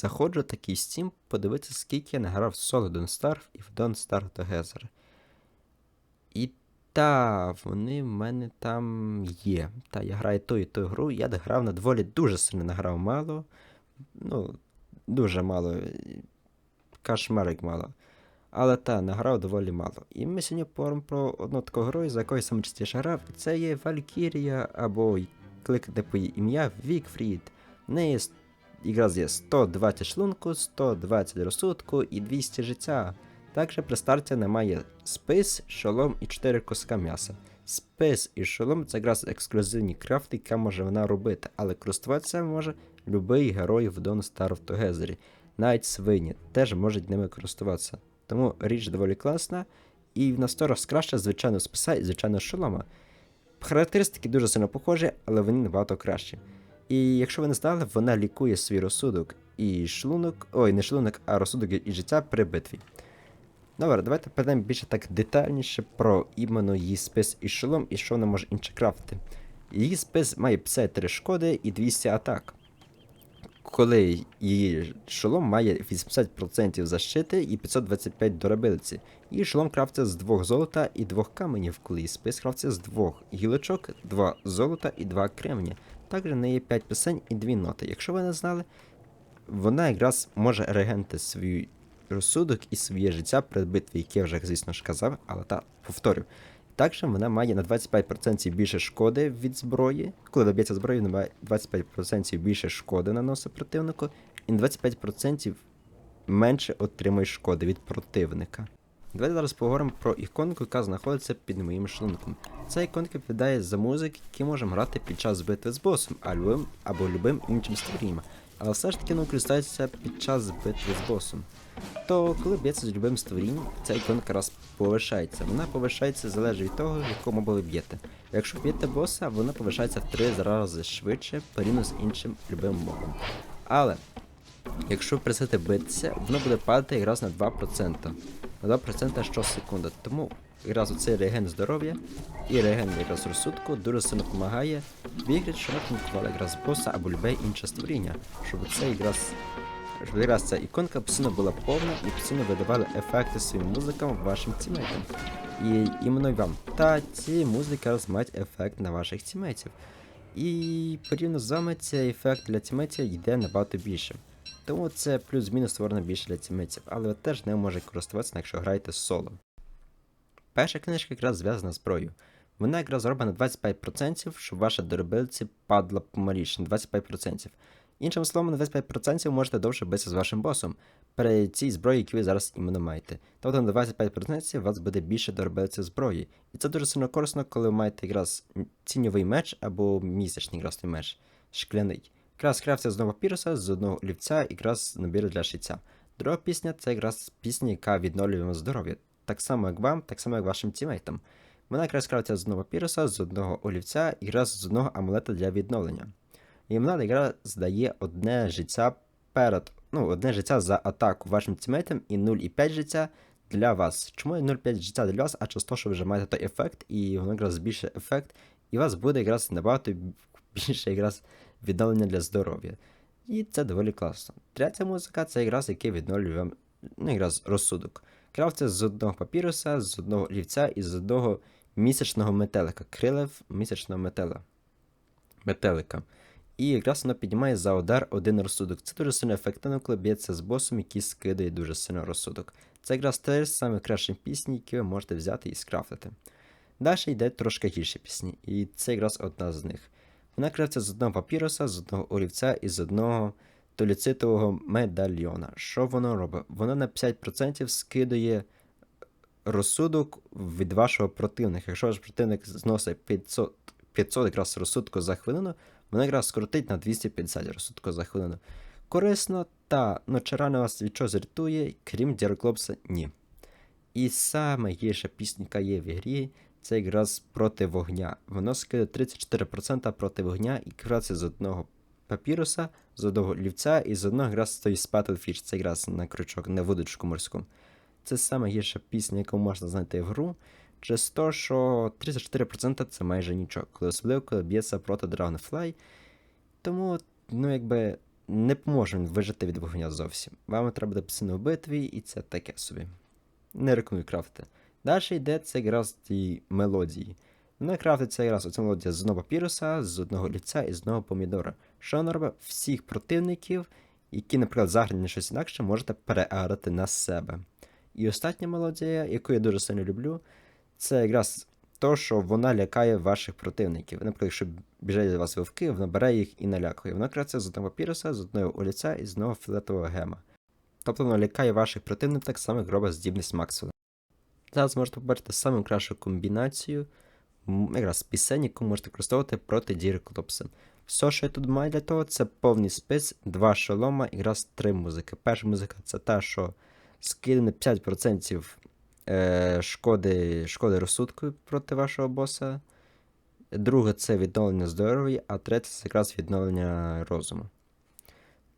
заходжу такий Steam, подивитися, скільки я награв Solo Don't Starve і в Don't Starve Together. І та, вони в мене там є. Та, я граю ту і ту гру, я грав на доволі дуже сильно награв мало. Ну, дуже мало. Кошмарик мало. Але та, награв доволі мало. І ми сьогодні поговоримо про одну таку гру, за якою саме частіше грав. і Це є Valkyria або кликати по її ім'я Вікфрід. В неї якраз є 120 шлунку, 120 розсудку і 200 життя. Також при старті немає спис, шолом і 4 куска м'яса. Спис і шолом це якраз ексклюзивні крафти, яка може вона робити, але користуватися може будь-який герой в Don't Starve Together. Навіть свині теж можуть ними користуватися. Тому річ доволі класна, і в насторож краще, звичайно, списа і звичайно шолома. Характеристики дуже сильно похожі, але вони набагато кращі. І якщо ви не знали, вона лікує свій розсудок і шлунок, ой, не шлунок, а розсудок і життя при битві. Добре, давайте перейдемо більше так детальніше про іменно її спис і шолом і що вона може інше крафтити. Її спис має 53 шкоди і 200 атак. Коли її шолом має 80% защити і 525 дурабилиці. Її шолом крафтиться з двох золота і двох каменів, коли її спис крафтиться з двох гілочок, два золота і два кремні. Також в неї є 5 пісень і 2 ноти. Якщо ви не знали, вона якраз може регенти свій розсудок і своє життя при битві, яке я вже, звісно ж, казав, але та повторю. Також вона має на 25% більше шкоди від зброї. Коли доб'ється зброї, вона має 25% більше шкоди наносить противнику, і на 25% менше отримує шкоди від противника. Давайте зараз поговоримо про іконку, яка знаходиться під моїм шлунком. Ця іконка відповідає за музик, який можемо грати під час битви з босом, а любим, або любим іншим створінням. Але все ж таки воно користується під час битви з босом. То коли б'ється з любим створінням, ця іконка раз повишається. Вона повишається залежить від того, якому ви б'єте. Якщо б'єте боса, вона повишається в 3 рази швидше порівняно з іншим любим мобом. Але якщо присити битися, воно буде падати якраз на 2%. На 2% щосекунди. Тому якраз оцей реген здоров'я і реген якраз розсудку дуже сильно допомагає виграти, що контролювали якраз боса або любе інше створіння, щоб це якраз щоб якраз ця іконка постійно була повна і постійно видавали ефекти своїм музикам вашим тімейтам. І іменно вам. Та ці музики якраз мають ефект на ваших тімейтів. І порівняно з вами цей ефект для тімейтів йде набагато більше. Тому це плюс-мінус створено більше для тімейтів, але ви теж не можете користуватися, якщо граєте соло. Перша книжка якраз зв'язана з зброєю. Вона якраз робить на 25%, щоб ваша дурабилці падла помаліше на 25%. Іншим словом, на 25% ви можете довше битися з вашим босом при цій зброї, яку ви зараз іменно маєте. Тобто на 25% у вас буде більше дорбилиці зброї. І це дуже сильно корисно, коли ви маєте якраз тіньовий меч або місячний якраз той меч, шкляний. Якраз крафтиться з одного піруса, з одного олівця, і якраз набір для шиття. Друга пісня це якраз пісня, яка відновлює вам здоров'я. Так само, як вам, так само, як вашим тімейтам. Вона якраз крафтиться з одного піруса, з одного олівця і якраз з одного амулета для відновлення. І вона якраз здає одне життя перед, ну, одне життя за атаку вашим тімейтам і 0,5 життя для вас. Чому 0,5 життя для вас? А через те, що ви вже маєте той ефект, і воно якраз збільшує ефект, і у вас буде якраз набагато більше якраз відновлення для здоров'я. І це доволі класно. Третя музика це якраз який відновлює вам ну, якраз розсудок. Крафтиться з одного папіруса, з одного олівця і з одного місячного метелика. Крилев місячного метела. метелика. І якраз воно піднімає за удар один розсудок. Це дуже сильно ефективно, коли б'ється з босом, який скидає дуже сильно розсудок. Це якраз теж саме кращі пісні, які ви можете взяти і скрафтити. Далі йде трошки гірші пісні, і це якраз одна з них. Вона крафтиться з одного папіруса, з одного олівця і з одного толіцитового медальйона. Що воно робить? Воно на 50% скидає розсудок від вашого противника. Якщо ваш противник зносить 500, 500 якраз розсудку за хвилину, воно якраз скоротить на 250 розсудку за хвилину. Корисно, та ну, чи вас від чого зрятує, крім Діроклопса, ні. І саме гірша пісня, яка є в ігрі, це якраз проти вогня. Воно скидає 34% проти вогня і крафтиться з одного папіруса, з одного лівця і з одного якраз стоїть Spattle це якраз на крючок, на вудочку морську. Це саме гірша пісня, яку можна знайти в гру. Через те, що 34% це майже нічого, коли особливо коли б'ється проти Dragonfly. Тому, ну якби не поможе він вижити від вогня зовсім. Вам треба буде постійно в битві, і це таке собі. Не рекомендую крафтити. Далі йде це якраз ті мелодії. Вона крафтиться якраз оця мелодія з одного папіруса, з одного лівця і з одного помідора. Що вона робить? Всіх противників, які, наприклад, заграні щось інакше, можете переагрити на себе. І остання мелодія, яку я дуже сильно люблю, це якраз то, що вона лякає ваших противників. Наприклад, якщо біжать до вас вовки, вона бере їх і налякує. Вона крафтиться з одного папіруса, з одного олівця і з одного фіолетового гема. Тобто вона лякає ваших противників так само, як робить здібність Максвелла. Зараз можете побачити саму кращу комбінацію якраз пісень, яку можете використовувати проти Діри Клопса. Все, що я тут маю для того, це повний спис, два шолома і якраз три музики. Перша музика це та, що скине 5% е, шкоди, шкоди розсудку проти вашого боса. Друга це відновлення здоров'я, а третя це якраз відновлення розуму.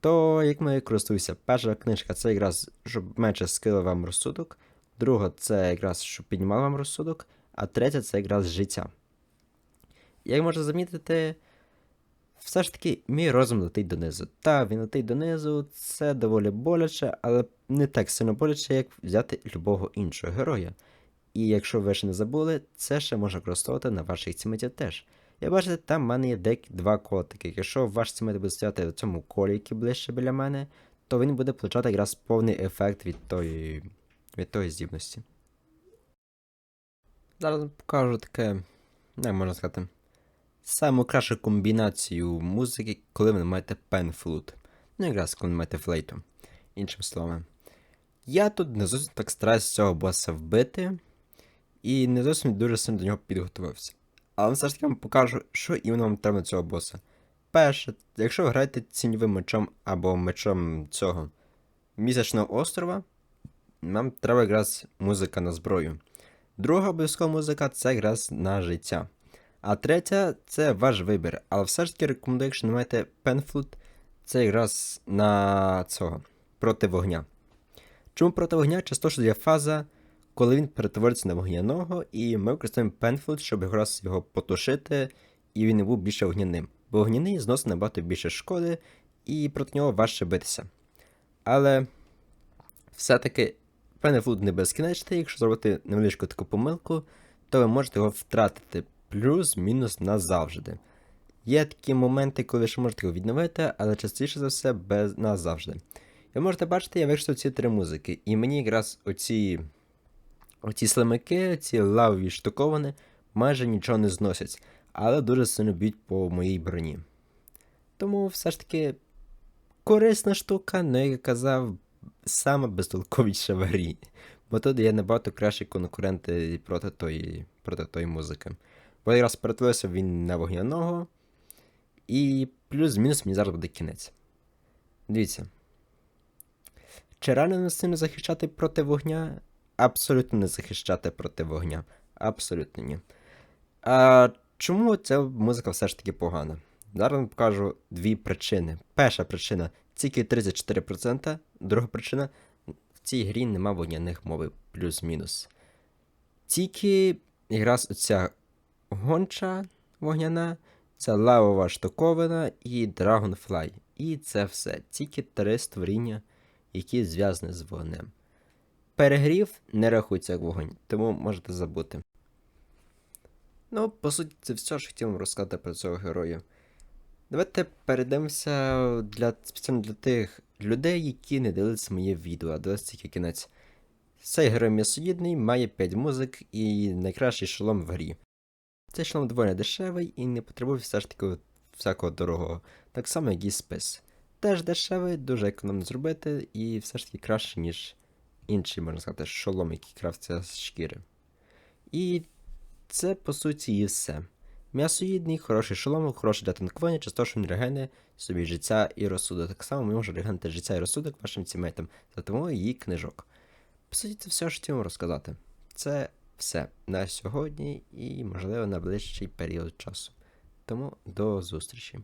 То, як ми користуюся, перша книжка це якраз, щоб менше скило вам розсудок, друга це якраз, щоб піднімав вам розсудок, а третя це якраз життя. Як можна замітити, все ж таки мій розум летить донизу. Та, він летить донизу, це доволі боляче, але не так сильно боляче, як взяти любого іншого героя. І якщо ви ще не забули, це ще можна використовувати на ваших цімитів теж. Я бачите, там в мене є дек два котики. Якщо ваш цімет буде стояти в цьому колі, який ближче біля мене, то він буде получати якраз повний ефект від тої, від тої здібності. Зараз покажу таке, як можна сказати, саму кращу комбінацію музики, коли ви маєте пенфлут. Ну, якраз коли ви маєте флейту. Іншим словом. Я тут не зовсім так стараюся цього боса вбити, і не зовсім дуже сильно до нього підготувався. Але все ж таки вам покажу, що іменно вам треба цього боса. Перше, якщо ви граєте ціньовим мечом або мечом цього місячного острова, нам треба якраз музика на зброю. Друга обов'язкова музика це якраз на життя. А третя це ваш вибір. Але все ж таки рекомендую, якщо не маєте пенфлут, це якраз на цього проти вогня. Чому проти вогня? Часто що є фаза, коли він перетвориться на вогняного, і ми використовуємо пенфлут, щоб якраз його потушити, і він не був більше вогняним. Бо вогняний зносить набагато більше шкоди, і проти нього важче битися. Але все-таки пенфлут не безкінечний, якщо зробити невеличку таку помилку, то ви можете його втратити плюс-мінус назавжди. Є такі моменти, коли ще можете його відновити, але частіше за все без назавжди. Ви можете бачити, я вийшов ці три музики, і мені якраз оці, оці слимаки, ці лавові штуковини майже нічого не зносять, але дуже сильно б'ють по моїй броні. Тому все ж таки корисна штука, але як я казав, саме безтолковіша в грі. Бо тут є набагато кращі конкуренти проти тої, проти тої музики. Бо якраз перетворився він на вогняного, і плюс-мінус мені зараз буде кінець. Дивіться. Чи реально не сильно захищати проти вогня? Абсолютно не захищати проти вогня. Абсолютно ні. А чому ця музика все ж таки погана? Зараз вам покажу дві причини. Перша причина тільки 34%, друга причина в цій грі нема вогняних мови плюс-мінус. Тільки якраз оця гонча вогняна, ця лавова штуковина і Dragonfly. І це все. Тільки три створіння, які зв'язані з вогнем. Перегрів не рахується як вогонь, тому можете забути. Ну, по суті, це все, що хотів вам розказати про цього героя. Давайте перейдемося для, спеціально для тих людей, які не дивилися моє відео, а дивилися тільки кінець. Цей герой м'ясоїдний, має 5 музик і найкращий шолом в грі. Цей шолом доволі дешевий і не потребує все ж таки всякого дорогого, так само, як і спис. Теж дешевий, дуже економно зробити, і все ж таки краще, ніж інший, можна сказати, шолом, який крафтиться з шкіри. І це по суті і все. М'ясоїдний, хороший шолом, хороший для танкування, часто регене собі життя і розсудок. Так само ми можемо регенити життя і розсудок вашим цімейтам, за тому її книжок. По суті, це все, що хотів вам розказати. Це все на сьогодні і, можливо, на ближчий період часу. Тому до зустрічі.